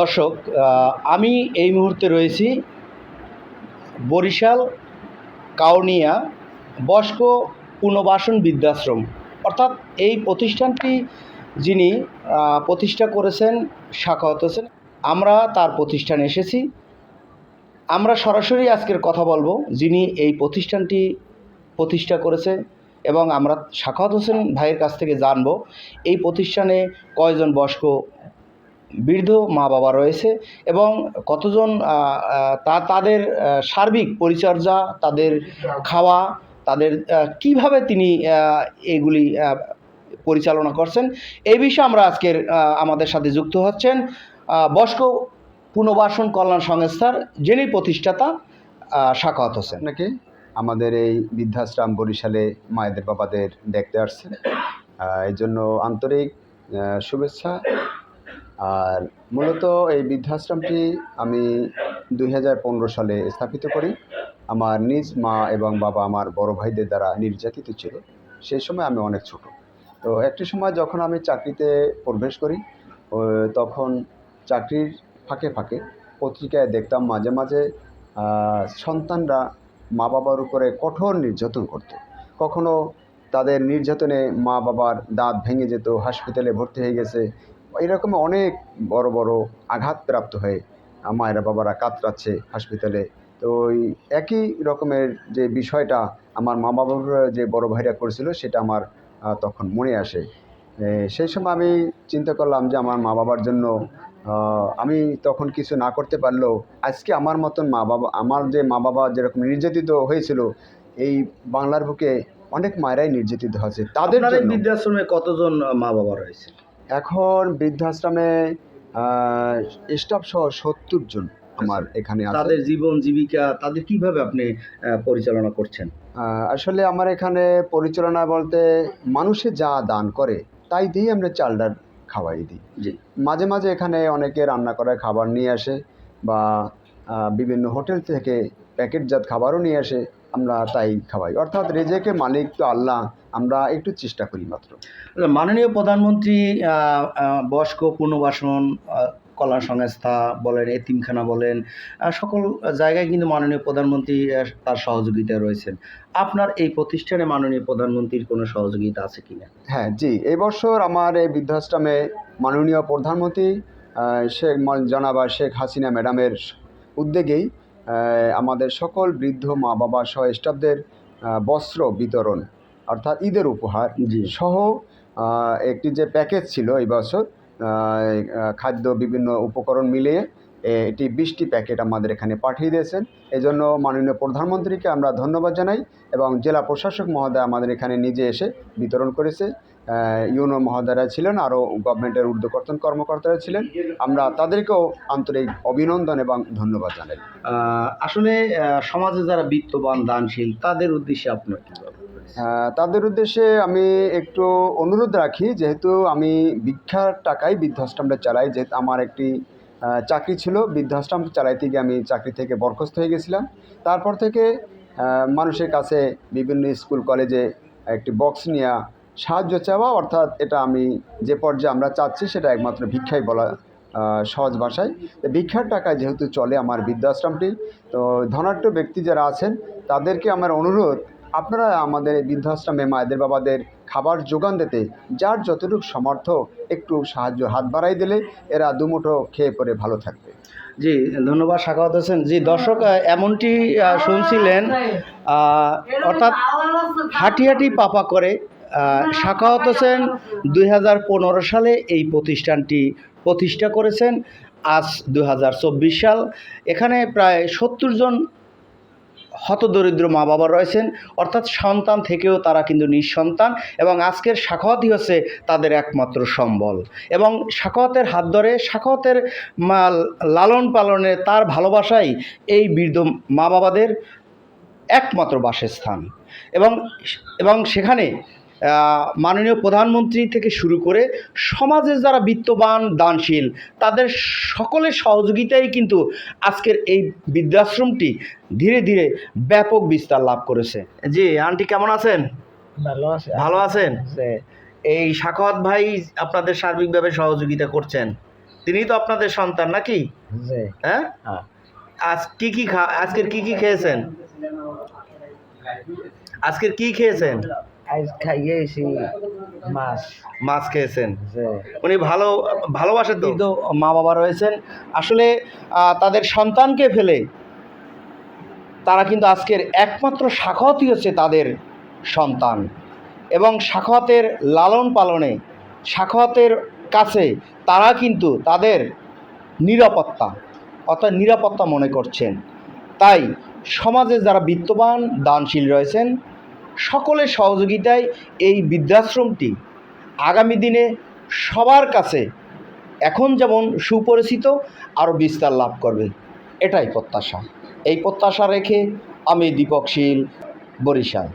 দর্শক আমি এই মুহূর্তে রয়েছি বরিশাল কাউনিয়া বস্ক পুনর্বাসন বৃদ্ধাশ্রম। অর্থাৎ এই প্রতিষ্ঠানটি যিনি প্রতিষ্ঠা করেছেন শাখাওয়াত হোসেন আমরা তার প্রতিষ্ঠানে এসেছি। আমরা সরাসরি আজকের কথা বলব যিনি এই প্রতিষ্ঠানটি প্রতিষ্ঠা করেছে এবং আমরা শাখাওয়াত হোসেন ভাইয়ের কাছ থেকে জানব এই প্রতিষ্ঠানে কয়জন বয়স্ক বৃদ্ধ মা বাবা রয়েছে এবং কতজন তা, তাদের সার্বিক পরিচর্যা, তাদের খাওয়া, তাদের কীভাবে তিনি এগুলি পরিচালনা করছেন এই বিষয়ে আমরা আজকের আমাদের সাথে যুক্ত হচ্ছেন বস্ক পুনর্বাসন কল্যাণ সংস্থার যিনি প্রতিষ্ঠাতা শাখাওয়াত হোসেন। আপনাকে আমাদের এই বৃদ্ধাশ্রম বরিশালে মায়েদের বাবাদের দেখতে আসছেন। এই জন্য আন্তরিক শুভেচ্ছা আর মূলত এই বৃদ্ধাশ্রমটি আমি দুই হাজার পনেরো সালে স্থাপিত করি। আমার নিজ মা এবং বাবা আমার বড় ভাইদের দ্বারা নির্যাতিত ছিল। সেই সময় আমি অনেক ছোট। তো একটি সময় যখন আমি চাকরিতে প্রবেশ করি তখন চাকরির ফাঁকে ফাঁকে পত্রিকায় দেখতাম মাঝে মাঝে সন্তানরা মা বাবার উপরে কঠোর নির্যাতন করত। কখনো তাদের নির্যাতনে মা বাবার দাঁত ভেঙে যেত, হাসপাতালে ভর্তি হয়ে গেছে এরকম অনেক বড় বড় আঘাতপ্রাপ্ত হয়ে মায়েরা বাবারা কাতরাচ্ছে হাসপাতালে। তো ওই একই রকমের যে বিষয়টা আমার মা বাবার যে বড় ভাইরা করেছিল সেটা আমার তখন মনে আসে। সেই সময় আমি চিন্তা করলাম যে আমার মা বাবার জন্য আমি তখন কিছু না করতে পারলেও আজকে আমার মতন মা বাবা আমার যে মা বাবা যেরকম নির্যাতিত হয়েছিল এই বাংলার বুকে অনেক মায়েরাই নির্যাতিত হয়েছে। তাদের বৃদ্ধাশ্রমে কতজন মা বাবা রয়েছে? এখন বৃদ্ধাশ্রমে স্টাফ সহ সত্তর জন আমার এখানে তাদের জীবন জীবিকা তাদের কীভাবে আপনি পরিচালনা করছেন? আসলে আমার এখানে পরিচালনা বলতে মানুষে যা দান করে তাই দিয়েই আমরা চাল ডাল খাওয়াই দিই। জি। মাঝে মাঝে এখানে অনেকে রান্না করা খাবার নিয়ে আসে বা বিভিন্ন হোটেল থেকে প্যাকেটজাত খাবারও নিয়ে আসে। আমরা তাই খাওয়াই। অর্থাৎ রেজেকে মালিক তো আল্লাহ আমরা একটু চেষ্টা করি মাত্র। মাননীয় প্রধানমন্ত্রী বয়স্ক পুনর্বাসন কল্যাণ সংস্থা বলেন এতিমখানা বলেন সকল জায়গায় কিন্তু মাননীয় প্রধানমন্ত্রী তার সহযোগিতায় রয়েছেন। আপনার এই প্রতিষ্ঠানে মাননীয় প্রধানমন্ত্রীর কোনো সহযোগিতা আছে কি না হ্যাঁ জি। এবছর আমার এই বৃদ্ধাশ্রমে মাননীয় প্রধানমন্ত্রী শেখ জনাবা শেখ হাসিনা ম্যাডামের উদ্যোগেই আমাদের সকল বৃদ্ধ মা বাবা সহ স্টাফদের বস্ত্র বিতরণ অর্থাৎ ঈদের উপহার সহ একটি যে প্যাকেজ ছিল এই বছর খাদ্য বিভিন্ন উপকরণ মিলিয়ে এটি বিশটি প্যাকেট আমাদের এখানে পাঠিয়ে দিয়েছেন। এই জন্য মাননীয় প্রধানমন্ত্রীকে আমরা ধন্যবাদ জানাই এবং জেলা প্রশাসক মহোদয় আমাদের এখানে নিজে এসে বিতরণ করেছে। ইউনো মহোদয়রা ছিলেন আরও গভর্নমেন্টের ঊর্ধ্বকর্তন কর্মকর্তারা ছিলেন। আমরা তাদেরকেও আন্তরিক অভিনন্দন এবং ধন্যবাদ জানাই। আসলে সমাজে যারা বিত্তবান দানশীল তাদের উদ্দেশ্যে আপনার কি তাদের উদ্দেশ্যে আমি একটু অনুরোধ রাখি যেহেতু আমি ভিক্ষার টাকায় বৃদ্ধাশ্রমটা চালাই যেহেতু আমার একটি চাকরি ছিল বৃদ্ধাশ্রম চালাইতে গিয়ে আমি চাকরি থেকে বরখাস্ত হয়ে গেছিলাম। তারপর থেকে মানুষের কাছে বিভিন্ন স্কুল কলেজে একটি বক্স নিয়ে সাহায্য চাওয়া, অর্থাৎ এটা আমি যে পর্যায়ে আমরা চাচ্ছি সেটা একমাত্র ভিক্ষাই বলা সহজ ভাষায়। ভিক্ষার টাকায় যেহেতু চলে আমার বৃদ্ধাশ্রমটি, তো ধনাঢ্য ব্যক্তি যারা আছেন, তাদেরকে আমার অনুরোধ, আপনারা আমাদের বৃদ্ধাশ্রমে মায়েদের বাবাদের খাবার যোগান দিতে, যার যতটুকু সমর্থ একটু সাহায্য হাত বাড়াই দিলে এরা দুমুঠো খেয়ে পরে ভালো থাকবে। জি, ধন্যবাদ, সাখাওয়াত হোসেন। জি, দর্শক এমনটি শুনছিলেন অর্থাৎ হাঁটি হাঁটি পাপা করে সাখাওয়াত হোসেন দুই হাজার পনেরো সালে এই প্রতিষ্ঠানটি প্রতিষ্ঠা করেছেন। আজ দু হাজার চব্বিশ সাল। এখানে প্রায় সত্তর জন হতদরিদ্র মা বাবা রয়েছেন। অর্থাৎ সন্তান থেকেও তারা কিন্তু নিঃসন্তান এবং আজকের সাখাওয়াতই হচ্ছে তাদের একমাত্র সম্বল। এবং সাখাওয়াতের হাত ধরে সাখাওয়াতের লালন পালনে তার ভালোবাসাই এই বৃদ্ধ মা বাবাদের একমাত্র বাসস্থান। এবং এবং সেখানে মাননীয় প্রধানমন্ত্রী থেকে শুরু করে সমাজে যারা বিত্তবান দানশীল তাদের সকলের সহযোগিতাই কিন্তু আজকের এই বৃদ্ধাশ্রমটি ধীরে ধীরে ব্যাপক বিস্তার লাভ করেছে। জি আন্টি কেমন আছেন? ভালো আছে। ভালো আছেন? এই সাখাওয়াত ভাই আপনাদের সার্বিকভাবে সহযোগিতা করছেন। তিনি তো আপনাদের সন্তান নাকি? হ্যাঁ? হ্যাঁ। আজ কি কি খা আজকের কি কি খেয়েছেন? আজকের কি খেয়েছেন? আজ খাইয়েছি মাছ। মাছ খেয়েছেন। উনি ভালো ভালোবাসেন তো? মা বাবা রয়েছেন। আসলে তাদের সন্তানকে ফেলে তারা কিন্তু আজকের একমাত্র সাখাওয়াতই হচ্ছে তাদের সন্তান। এবং সাখাওয়াতের লালন পালনে সাখাওয়াতের কাছে তারা কিন্তু তাদের নিরাপত্তা অর্থাৎ নিরাপত্তা মনে করছেন। তাই সমাজে যারা বিত্তবান দানশীল রয়েছেন সকলের সহযোগিতায় এই বৃদ্ধাশ্রমটি আগামী দিনে সবার কাছে এখন যেমন সুপরিচিত, আরও বিস্তার লাভ করবে। এটাই প্রত্যাশা। এই প্রত্যাশা রেখে আমি দীপক শীল বরিশাল।